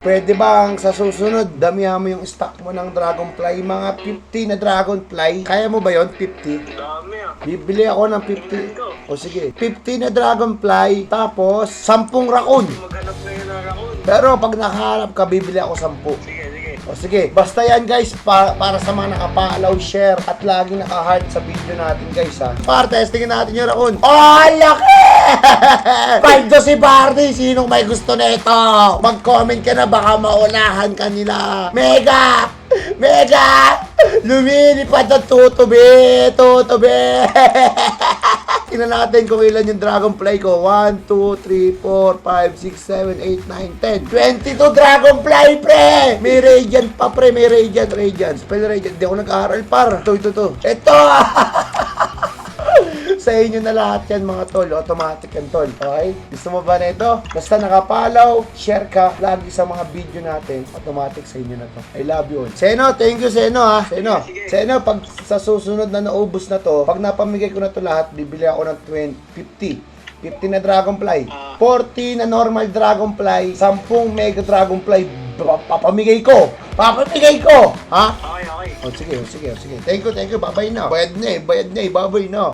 Pwede bang sa susunod, damihan mo yung stock mo ng Dragonfly, mga 50 na Dragonfly. Kaya mo ba yon 50? Dami ah. Bibili ako ng 50. O sige, 50 na Dragonfly, tapos 10 raccoon. Maghanap ngayon ng raccoon. Pero pag nakahanap ka, bibili ako 10. Sige, sige. O sige, basta yan guys, pa- para sa mga nakapalaw, share, at laging naka-heart sa video natin guys ha. Para testingin natin yung raccoon. Oh, laki! Five to si Barney, sinong may gusto nito? Mag-comment ka na, baka maunahan ka nila. Mega! Mega! Lumilipad na tutubi! Tutubi! Tingnan natin kung ilan yung Dragonfly ko. 1, 2, 3, 4, 5, 6, 7, 8, 9, 10. 22 Dragonfly, pre! May Radiant pa, pre. May Radiant, Radiant. Spell Radiant. Hindi ako nag-aaral, par. Ito, ito, ito. Ito! Sa inyo na lahat yan, mga tol. Automatic yan, tol. Okay? Gusto mo ba na ito? Basta nakapalaw, share ka lagi sa mga video natin. Automatic sa inyo na to. I love you all. Seno, thank you, Seno, ha? Seno. Sige, sige. Seno, pag sa susunod na naubos na to, pag napamigay ko na to lahat, bibili ako ng 20, 50. 50 na Dragonfly. Ah. 40 na normal Dragonfly. 10 Mega Dragonfly. Pa- Papamigay ko. Papamigay ko. Ha? Okay, okay. O sige, o sige, o sige. Thank you, thank you. Babay na. Bayad na eh. Bayad na eh. Babay na.